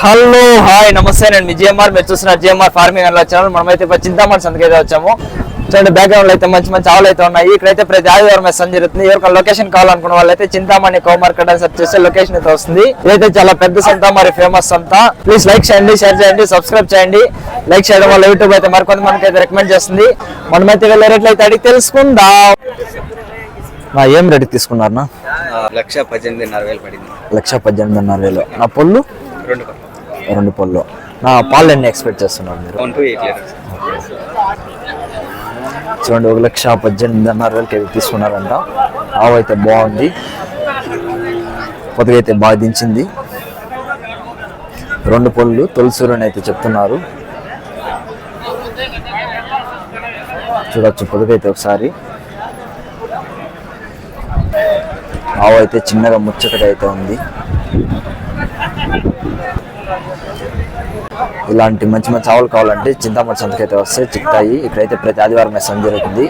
Hello hi నమస్తే నేను GMR. మీరు చూస్తున్నారు జిఎంఆర్ ఫార్మింగ్ అని వచ్చాము మనమైతే ఇప్పుడు చింతామణి సంతకి అయితే వచ్చాము. చూడండి బ్యాక్గ్రౌండ్ అయితే మంచి మంచి ఆవులు అయితే ఉన్నాయి. ఇక్కడైతే ప్రతి ఆదివారం అయితే సంజ జరుగుతుంది ఎవరికి లొకేషన్ కావాలనుకున్న వాళ్ళైతే చింతామణి కో మార్కెట్ అని సెర్చ్ చేస్తే లొకేషన్ అయితే వస్తుంది. ఇదైతే చాలా పెద్ద సంత మరి ఫేమస్ సంత. ప్లీజ్ లైక్ చేయండి షేర్ చేయండి సబ్స్క్రైబ్ చేయండి. లైక్ చేయడం వల్ల యూట్యూబ్ అయితే మరికొంతమందికి అయితే రికమెండ్ చేస్తుంది. మనమైతే వెళ్ళే రేట్లు అయితే అడిగి తెలుసుకుందాం. నా ఏం రేటు తీసుకున్నారనా ఆ, లక్ష పద్దెనిమిదిన్నర వేలు పడింది. లక్ష పద్దెనిమిదిన్నర వేలు. నా పొల్లు? రెండు రెండు పొల్లు నా పాలు ఎన్ని ఎక్స్పెక్ట్ చేస్తున్నారు మీరు? వన్ టూ ఎయిట్ లీటర్స్ చూడండి ఒక లక్ష పద్దెనిమిదిన్నర వేలకి అయితే తీసుకున్నారంట. ఆవు అయితే బాగుంది. పొద్దుగైతే బాగా దించింది. రెండు పొల్లు తొలసూరు అని అయితే చెప్తున్నారు. చూడొచ్చు పొద్దుగైతే ఒకసారి. ఆవు అయితే చిన్నగా ముచ్చటగా అయితే ఉంది. ఇలాంటి మంచి మంచి ఆవులు కావాలంటే చింతామణి సంతకైతే వస్తే చిక్తాయి ఇక్కడైతే ప్రతి ఆదివారం సంత జరుగుతుంది.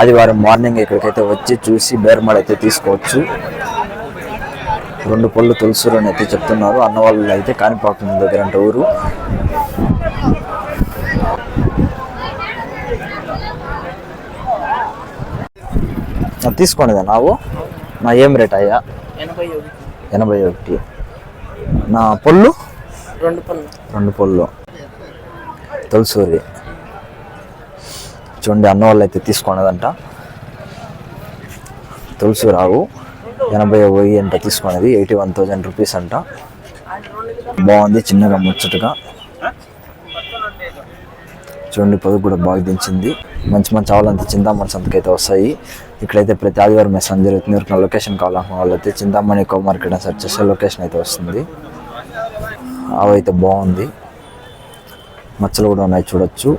ఆదివారం మార్నింగ్ ఇక్కడికైతే వచ్చి చూసి బేరమాడ అయితే తీసుకోవచ్చు. రెండు పళ్ళు తులసూరు అని అయితే చెప్తున్నారు. అన్న వాళ్ళు అయితే కాణిపాకం దగ్గర అంటే ఊరు. తీసుకోండి నావు నా ఏం రేట్ అయ్యా? ఎనభై ఒకటి. నా పొల్లు రెండు పళ్ళు. రెండు పొల్లు తులసూరి. చూడండి అన్న వాళ్ళు అయితే తీసుకున్నదంట. తులసి రావు ఎనభై వెయ్యి అంట తీసుకున్నది ఎయిటీ వన్ థౌజండ్ రూపీస్ అంట. బాగుంది చిన్నగా ముచ్చటగా. చూడండి పొదుపు కూడా బాగా దించింది. మంచి మంచి ఆవులంతా చింతామణి సంతకైతే వస్తాయి. ఇక్కడైతే ప్రతి ఆదివారం మెస్ జరుగుతుంది. ఎవరికి లొకేషన్ కావాలనుకున్న అయితే చింతామణి కో మార్కెట్ అని సెర్చ్ చేస్తే లొకేషన్ అయితే వస్తుంది. ఆవు అయితే బాగుంది. మచ్చలు కూడా ఉన్నాయి చూడొచ్చు.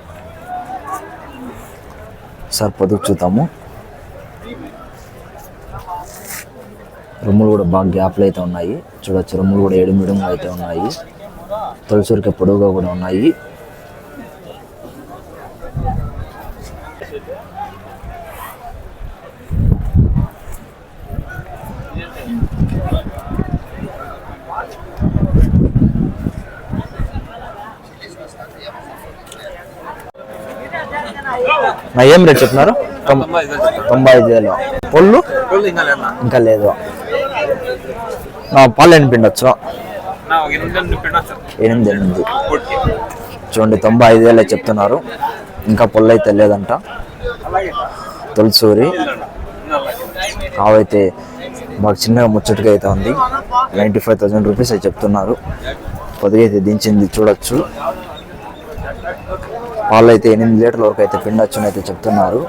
సార్ పొదుపు చూద్దాము. రొమ్ములు కూడా బాగా గ్యాప్లు అయితే ఉన్నాయి. చూడొచ్చు రొమ్ములు కూడా ఏడు అయితే ఉన్నాయి. తొలసూరిక పొడవుగా కూడా ఉన్నాయి. ఏం రేట్ చెప్తున్నారు. తొంభై ఐదు వేలు. పొల్లు ఇంకా లేదు. నా పాలు ఎన్ని పిండొచ్చు. ఎనిమిది ఎనిమిది. చూడండి తొంభై ఐదు వేలే చెప్తున్నారు. ఇంకా పొల్లు అయితే లేదంట. తొలిసూరి ఆవైతే బాగా చిన్నగా ముచ్చటగా అయితే ఉంది. నైంటీ ఫైవ్ థౌసండ్ రూపీస్ అయితే చెప్తున్నారు. కొద్దిగా అయితే దించింది చూడొచ్చు. వాళ్ళు అయితే ఎనిమిది లీటర్ల వరకు అయితే పిండొచ్చు అయితే చెప్తున్నారు.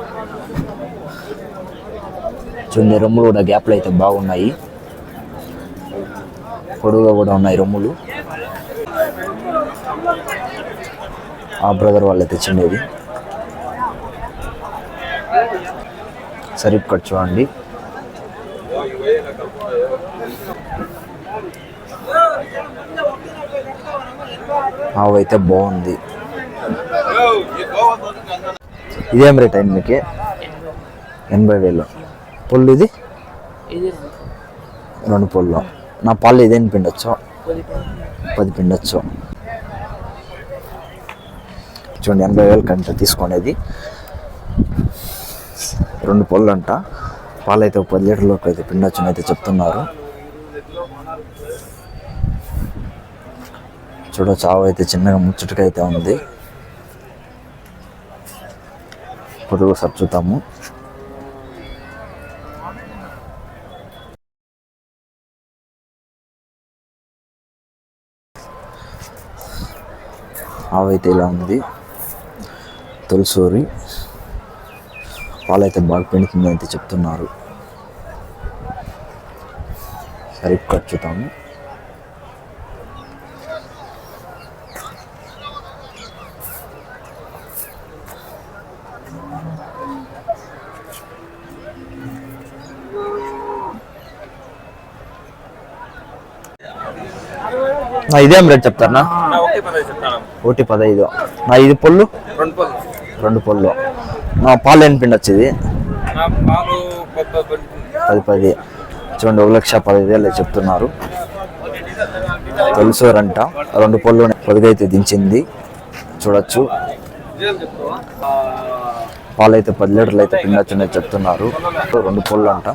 చూడండి రొమ్ములు కూడా గ్యాప్లు అయితే బాగున్నాయి. పొడుగుగా కూడా ఉన్నాయి రొమ్ములు. ఆ బ్రదర్ వాళ్ళు తెచ్చిండేది సరిప్ కట్ చూడండి. ఆవు అయితే బాగుంది. ఇదేం రేట్ అయింది మీకు? ఎనభై వేలు. పొల్లు ఇది? ఇది రెండు. పొల్లు. నా పాలు ఇదేం పిండొచ్చు? పది పిండొచ్చు. చూడండి ఎనభై వేలు కంట తీసుకునేది. రెండు పళ్ళు అంట పాలు ఒక పది లీటర్లోకి అయితే పిండొచ్చని అయితే చెప్తున్నారు. చూడొచ్చు చావు అయితే చిన్నగా ముచ్చటగా అయితే ఉంది. పొదుగు సార్ చూద్దాము. ఇలా ఉంది. తులసూరి. పాలైతే బాగా పిండుతుంది అయితే చెప్తున్నారు. సరే ఖర్చుతాము నా ఇదేం రేట్ చెప్తారా ఒకటి పదహైదు ఇది పొల్లు? రెండు పళ్ళు రెండు పొల్లు. నా పాలు ఎన్ని పిండి వచ్చేది. పది పది. చూడండి ఒక లక్ష పదహైదు వేలు చెప్తున్నారు. తొలిసూరంట రెండు పళ్ళు పొదుగైతే దించింది. చూడొచ్చు. పాలైతే పది లీటర్లు అయితే పిండొచ్చున్నాయి చెప్తున్నారు. రెండు పళ్ళు అంట.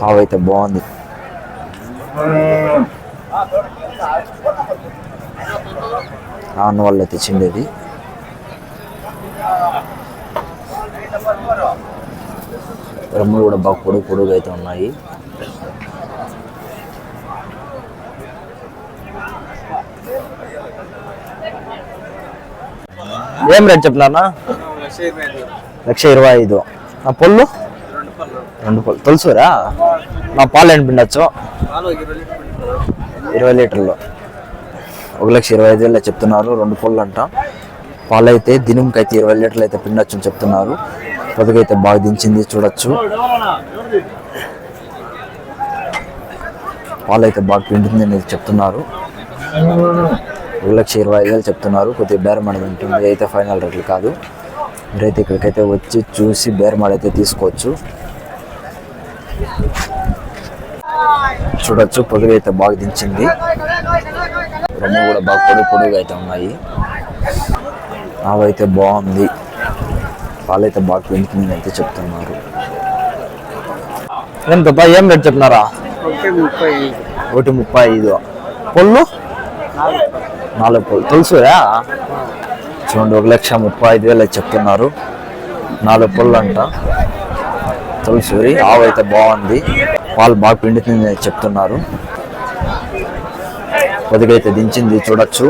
పావు అయితే బాగుంది. నాన్న వాళ్ళు అయితే తెచ్చిండేది. రొమ్ములు కూడా బాగా పొడుగు పొడుగు అయితే ఉన్నాయి. ఏం రేట్ చెప్తున్నారా లక్ష ఇరవై ఐదు. నా పొల్లు? రెండు పళ్ళు తెలుసురా? నా పాలు ఎన్ని పిండొచ్చు? ఇరవై లీటర్లు. ఒక లక్ష ఇరవై ఐదు వేలు చెప్తున్నారు. రెండు పళ్ళు అంట. పాలైతే దినంకి అయితే ఇరవై లీటర్లు అయితే పిండొచ్చు అని చెప్తున్నారు. పొదుగైతే బాగా దించింది చూడొచ్చు. పాలు అయితే బాగా పిండుతుంది అనేది చెప్తున్నారు. ఒక లక్ష ఇరవై ఐదు వేలు చెప్తున్నారు. కొద్దిగా బేరం అనేది ఉంటుంది అయితే ఫైనల్ రేట్లు కాదు. మీరైతే ఇక్కడికైతే వచ్చి చూసి బేరం అయితే తీసుకోవచ్చు. చూడొచ్చు. పొదుగు అయితే బాగా దించింది. రెండు కూడా బాగా పొడుగు పొడుగు అయితే ఉన్నాయి. ఆవైతే బాగుంది. పాలైతే బాగా పిండుతుంది అయితే చెప్తున్నారు. ఎంత బా ఏం రేట్ చెప్తున్నారా? ఒకటి ముప్పై ఐదు. పొల్లు? నాలుగు పొల్లు. తెలుసురా చూడండి ఒక లక్ష ముప్పై ఐదు వేలు అయితే చెప్తున్నారు. నాలుగు పొల్లు అంట. తులసూరి ఆవు అయితే బాగుంది. పాలు బాగా పిండుతుంది చెప్తున్నారు. పొదిగైతే దించింది చూడొచ్చు.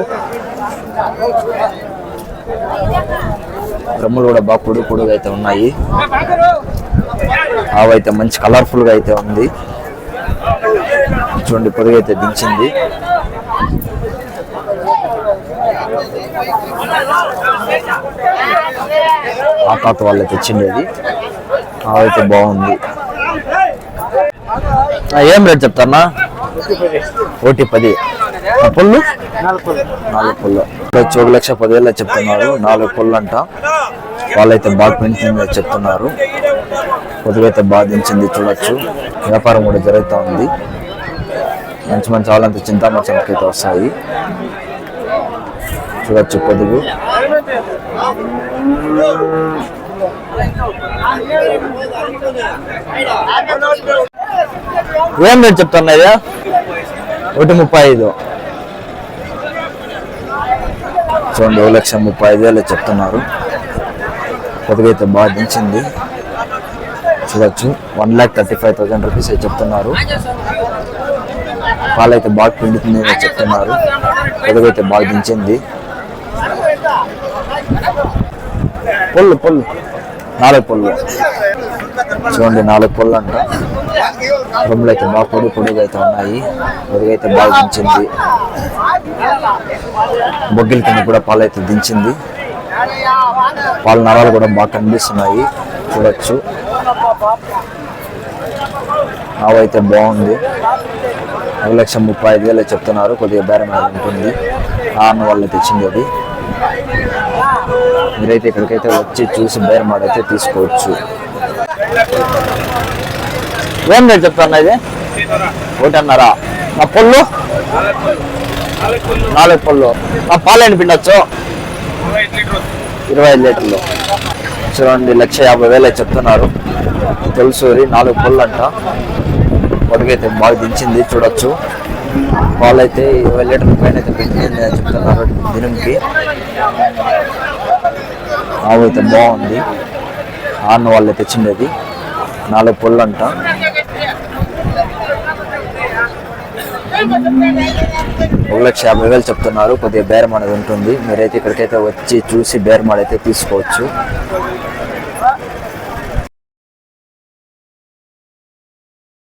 రమ్ములు కూడా బాగా పొడుగు పొడుగు అయితే ఉన్నాయి. ఆవు అయితే మంచి కలర్ఫుల్గా అయితే ఉంది. చూడండి పొడుగైతే దించింది. ఆ తాత వాళ్ళు తెచ్చిండేది ఆవు అయితే బాగుంది. ఏం రేట్ చెప్తారా ఒకటి పది. పుల్లు నాలుగు పుల్లు ఇక్కడ వచ్చి ఒక లక్ష పదివేల చెప్తున్నారు. నాలుగు పుల్లు అంట వాళ్ళైతే బాగా పెంచింది చెప్తున్నారు. పొదువైతే బాధించింది చూడొచ్చు. వ్యాపారం కూడా జరుగుతూ ఉంది. మంచి మంచి వాళ్ళంతా చింతామచ్చంకి అయితే వస్తాయి. చూడొచ్చు పొదుగు. ఏం రేట్ చెప్తున్నాయ్యా? ఒకటి ముప్పై ఐదు. చూడండి ఒక లక్ష ముప్పై ఐదు వేలు చెప్తున్నారు. పొదుగైతే బాగా దించింది చూడొచ్చు. One lakh thirty five thousand rupees అయితే చెప్తున్నారు. పాలైతే బాగా పిండుతుంది అని చెప్తున్నారు. పొదుగైతే బాగా దించింది పొల్లు పొల్లు. నాలుగు పొల్లు. చూడండి నాలుగు పొల్లు అంట. రొమ్ములు అయితే బాగా పొడి పొడిగా అయితే ఉన్నాయి. పొడిగైతే బాగా దించింది. బొగ్గిల కింద కూడా పాలు అయితే దించింది. పాల నరాలు కూడా బాగా కనిపిస్తున్నాయి. చూడొచ్చు. ఆవు అయితే బాగుంది. ఒక లక్ష ముప్పై ఐదు వేలు చెప్తున్నారు. కొద్దిగా బేరం ఉంటుంది. ఆ వాళ్ళు తెచ్చింది అది. మీరైతే ఇక్కడికైతే వచ్చి చూసి బేరం ఆడైతే తీసుకోవచ్చు. ఏం రేట్ చెప్తున్నా ఇది? ఒకటన్నారా. నా పళ్ళు నాలుగు పళ్ళు నా పాలు పిండొచ్చు? ఇరవై ఐదు లీటర్లు. చూడండి లక్ష యాభై వేలు చెప్తున్నారు. తెలుసూరి నాలుగు పళ్ళు అంట. పొడిగైతే బాగా దించింది చూడొచ్చు. పాలు అయితే ఇరవై లీటర్ల పైన అయితే పెట్టింది అని చెప్తున్నారు దినంకి. ఆవు అయితే బాగుంది. ఆన్న వాళ్ళు తెచ్చిండేది. నాలుగు పళ్ళు అంట. ఒక లక్ష యాభై వేలు చెప్తున్నారు. కొద్దిగా బేరం అనేది ఉంటుంది. మీరైతే ఇక్కడికైతే వచ్చి చూసి బేరం అయితే తీసుకోవచ్చు.